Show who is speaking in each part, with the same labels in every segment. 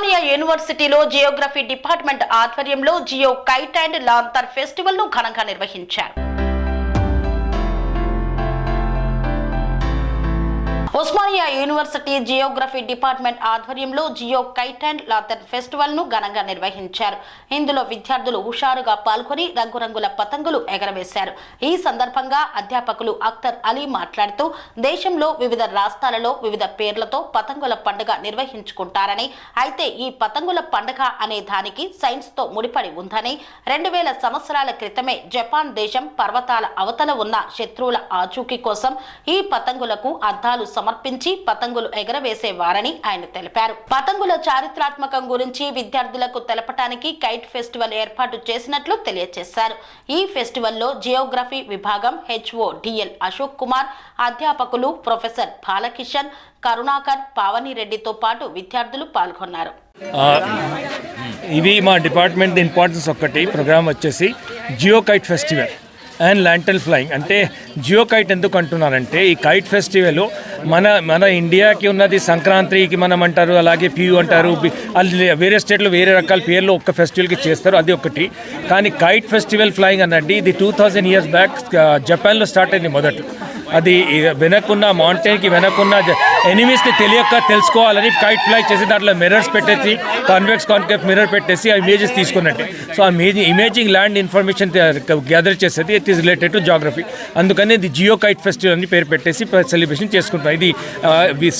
Speaker 1: ఉస్మానియా యూనివర్సిటీలో geography department ఆధ్వర్యంలో geo kite and lantern ఫెస్టివల్ను ఘనంగా నిర్వహించారు. ఉస్మానియా యూనివర్సిటీ జియోగ్రఫీ డిపార్ట్మెంట్ ఆధ్వర్యంలో జియో కైట్ అండ్ లాంతర్ ఫెస్టివల్ను ఘనంగా నిర్వహించారు. ఇందులో విద్యార్థులు హుషారుగా పాల్గొని రంగురంగుల పతంగులు ఎగరవేశారు. ఈ సందర్భంగా అధ్యాపకులు అఖ్తర్ అలీ మాట్లాడుతూ దేశంలో వివిధ రాష్ట్రాలలో వివిధ పేర్లతో పతంగుల పండుగ నిర్వహించుకుంటారని అయితే ఈ పతంగుల పండుగ అనే దానికి సైన్స్తో ముడిపడి ఉందని రెండు వేల సంవత్సరాల క్రితమే జపాన్ దేశం పర్వతాల అవతల ఉన్న శత్రువుల ఆచూకీ కోసం ఈ పతంగులకు అద్దాలు సమర్పించి పతంగులు ఎగరవేసేవారని ఆయన తెలిపారు. పతంగుల చారిత్రాత్మకం గురించి విద్యార్థులకు తెలపటానికి కైట్ ఫెస్టివల్ ఏర్పాటు చేసినట్లు తెలియజేశారు. ఈ ఫెస్టివల్లో జియోగ్రఫీ విభాగం హెచ్ఓ డిఎల్ అశోక్ కుమార్ అధ్యాపకులు ప్రొఫెసర్ బాలకిషన్ కరుణాకర్ పావనిరెడ్డితో పాటు విద్యార్థులు పాల్గొన్నారు.
Speaker 2: ఇవి మా డిపార్ట్మెంట్ ఇంపార్టెన్స్ ఒక్కటి. ప్రోగ్రామ్ వచ్చేసి geo kite festival and lantern flying. అంటే జియో కైట్ ఎందుకు అంటున్నారంటే ఈ కైట్ ఫెస్టివల్ మన మన ఇండియాకి ఉన్నది సంక్రాంతికి మనం అంటారు అలాగే పియు అంటారు వేరే స్టేట్లో వేరే రకాల పేర్లు ఒక్క ఫెస్టివల్కి చేస్తారు అది ఒకటి కానీ కైట్ ఫెస్టివల్ ఫ్లయింగ్ అనండి ఇది టూ థౌజండ్ ఇయర్స్ బ్యాక్ జపాన్లో స్టార్ట్ అయింది మొదట. అది వెనక్కున్న మౌంటైన్కి వెనక్కున్న ఎనిమీస్ని తెలియక తెలుసుకోవాలని కైట్ ఫ్లై చేసి దాంట్లో మిర్రర్స్ పెట్టేసి కాన్వెక్స్ కాన్కెఫ్ మిర్రర్ పెట్టేసి ఆ ఇమేజెస్ తీసుకున్నట్టు. సో ఆ ఇమేజింగ్ ల్యాండ్ ఇన్ఫర్మేషన్ గ్యాదర్ చేసేది it is related to geography. అందుకని ఇది జియో కైట్ ఫెస్టివల్ అని పేరు పెట్టేసి సెలబ్రేషన్ చేసుకుంటారు ఇది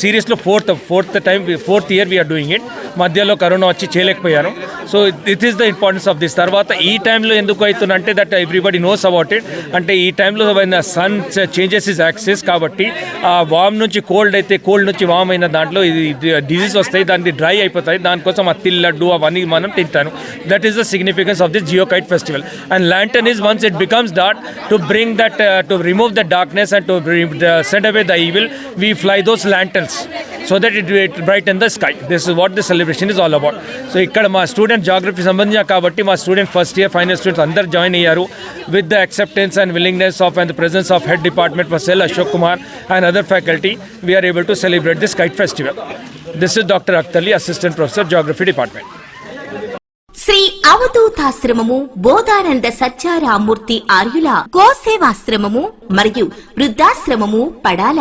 Speaker 2: సిరీస్లో fourth fourth time fourth year we're doing it మధ్యలో కరోనా వచ్చి చేయలేకపోయారు so it is the importance of this తర్వాత ఈ టైంలో ఎందుకు అవుతుందంటే that everybody knows about it అంటే ఈ టైంలో సన్ చేంజెస్ ఇస్ యాక్సెస్ కాబట్టి ఆ వామ్ నుంచి కోల్డ్ అయితే కోల్డ్ నుంచి వామ్ అయిన దాంట్లో ఇది డిజీజ్ వస్తాయి దానికి డ్రై అయిపోతాయి. దానికోసం ఆ తిల్లడ్డు అవన్నీ మనం తింటాను. That is the significance of this geo kite festival and lantern is once it becomes that to bring that to remove the darkness and to send away the evil we fly those lanterns so that it it bright in the sky this is what this celebration is all about so ఇక్కడ మా student geography సంబంధించిన కాబట్టి మా student first year final students అందరు join అయ్యారు with the acceptance and willingness of and the presence of head department Vasel Ashok Kumar and other faculty, we are able to celebrate this kite festival. This is Dr. Aktali, Assistant Professor, Geography Department.
Speaker 3: Shri అవధూతాశ్రమము Bodhananda Satyaramurthy ఆర్యుల గోసేవాశ్రమము మరియు వృద్ధాశ్రమము పడాల